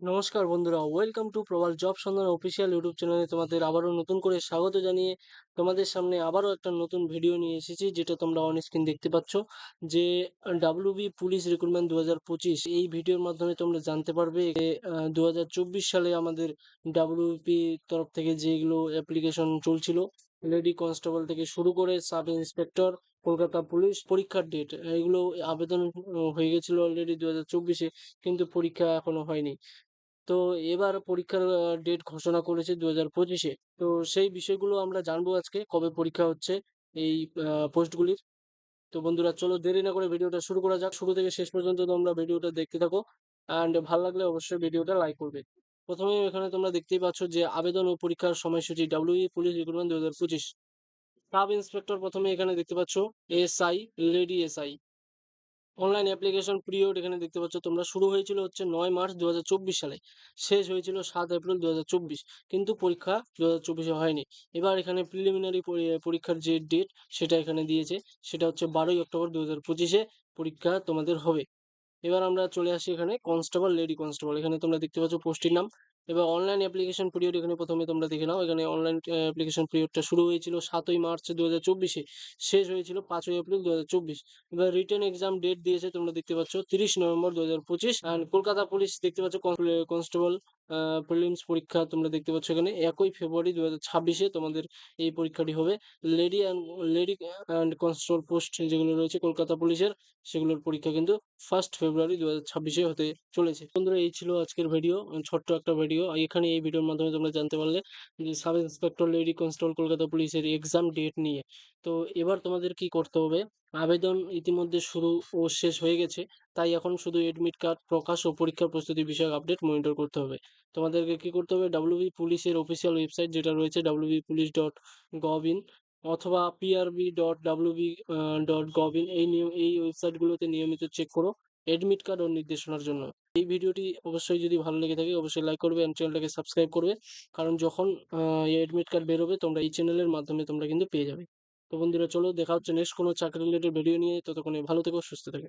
নমস্কার বন্ধুরা welcome to Prabal job Sandhan official YouTube চ্যানেলে তোমাদের আবারও নতুন করে স্বাগত জানিয়ে তোমাদের সামনে আবারও একটা নতুন ভিডিও নিয়ে এসেছি, যেটা তোমরা অন স্ক্রিন দেখতে পাচ্ছ, যে ডাব্লিউবি পুলিশ রিক্রুটমেন্ট দু হাজার পঁচিশ। এই ভিডিওর মাধ্যমে তোমরা জানতে পারবে দু হাজার চব্বিশ সালে আমাদের ডাব্লিউপি তরফ থেকে যেগুলো অ্যাপ্লিকেশন চলছিল লেডি কনস্টেবল থেকে শুরু করে সাব ইন্সপেক্টর কলকাতা পুলিশ, পরীক্ষার ডেট এগুলো আবেদন হয়ে গেছিল অলরেডি দু হাজার চব্বিশে, কিন্তু পরীক্ষা এখনও হয়নি। তো এবার পরীক্ষার ডেট ঘোষণা করেছে দু হাজার পঁচিশে। তো সেই বিষয়গুলো আমরা জানব আজকে, কবে পরীক্ষা হচ্ছে এই পোস্টগুলির। তো বন্ধুরা, চলো দেরি না করে ভিডিওটা শুরু করা যাক। শুরু থেকে শেষ পর্যন্ত তোমরা ভিডিওটা দেখতে থাকো। অ্যান্ড ভালো লাগলে অবশ্যই ভিডিওটা লাইক করবে। প্রথমে এখানে তোমরা দেখতেই পাচ্ছ যে আবেদন ও পরীক্ষার সময়সূচি ডাব্লিউই পুলিশ রিক্রুটমেন্ট দু হাজার পঁচিশ। সাব ইন্সপেক্টর প্রথমে এখানে দেখতে পাচ্ছ SI lady SI online application period এখানে দেখতে পাচ্ছ, তোমরা শুরু হয়েছিল হচ্ছে নয় মার্চ দু সালে, শেষ হয়েছিল সাত এপ্রিল দু কিন্তু পরীক্ষা দু হাজার হয়নি। এবার এখানে প্রিলিমিনারি পরীক্ষার যে ডেট সেটা এখানে দিয়েছে, সেটা হচ্ছে বারোই অক্টোবর দু হাজার পরীক্ষা তোমাদের হবে। এবার আমরা চলে আসি এখানে কনস্টেবল লেডি কনস্টেবল এখানে তোমরা দেখতে পাচ্ছ পোস্টের নাম। এবার অনলাইন অ্যাপ্লিকেশন পিরিয়ড এখানে প্রথমে তোমরা দেখে নাও। এখানে অনলাইন অ্যাপ্লিকেশন পিরিয়ডটা শুরু হয়েছিল সাতই মার্চ দু হাজার চব্বিশে। শেষ হয়েছিল পাঁচই এপ্রিল দু হাজার চব্বিশ। এবার রিটার্ন এক্সাম ডেট দিয়েছে তোমরা দেখতে পাচ্ছ তিরিশ নভেম্বর দু হাজার পঁচিশ। অ্যান্ড কলকাতা পুলিশ দেখতে পাচ্ছ কনস্টেবল প্রিলিমস পরীক্ষা তোমরা দেখতে পাচ্ছ এখানে। একই ফেব্রুয়ারি দু হাজার ছাব্বিশে তোমাদের এই পরীক্ষাটি হবে। Lady and lady and constable post যেগুলো রয়েছে কলকাতা পুলিশের, সেগুলোর পরীক্ষা কিন্তু ফার্স্ট ফেব্রুয়ারি দু হাজার ছাব্বিশে হতে চলেছে। বন্ধুরা, এই ছিল আজকের ভিডিও ছোট্ট একটা ভিডিও এখানে এই ভিডিওর মাধ্যমে তোমরা জানতে পারলে যে sub inspector lady constable Kolkata পুলিশের এক্সাম ডেট নিয়ে। তো এবার তোমাদের কি করতে হবে? আবেদন ইতিমধ্যে শুরু ও শেষ হয়ে গেছে। তাই এখন শুধু এডমিট কার্ড প্রকাশ ও পরীক্ষার প্রস্তুতি বিষয়ক আপডেট মনিটর করতে হবে। তোমাদেরকে কি করতে হবে? ডাব্লিউবি পুলিশের অফিসিয়াল ওয়েবসাইট যেটা রয়েছে WB police dot gov in অথবা PRB dot WB dot gov in এই এই ওয়েবসাইটগুলোতে নিয়মিত চেক করো। এডমিট কার্ড ও নির্দেশনার জন্য। এই ভিডিওটি অবশ্যই যদি ভালো লেগে থাকে, অবশ্যই লাইক করবে এবং চ্যানেলটাকে সাবস্ক্রাইব করবে। কারণ যখন এডমিট কার্ড বেরোবে, তোমরা এই চ্যানেলের মাধ্যমে তোমরা কিন্তু পেয়ে যাবে। তো বন্ধুরা, চলো দেখা হচ্ছে নেক্সট কোনো চাকরি রিলেটেড ভিডিও নিয়ে। ততক্ষণে ভালো থেকো, সুস্থ থেকো।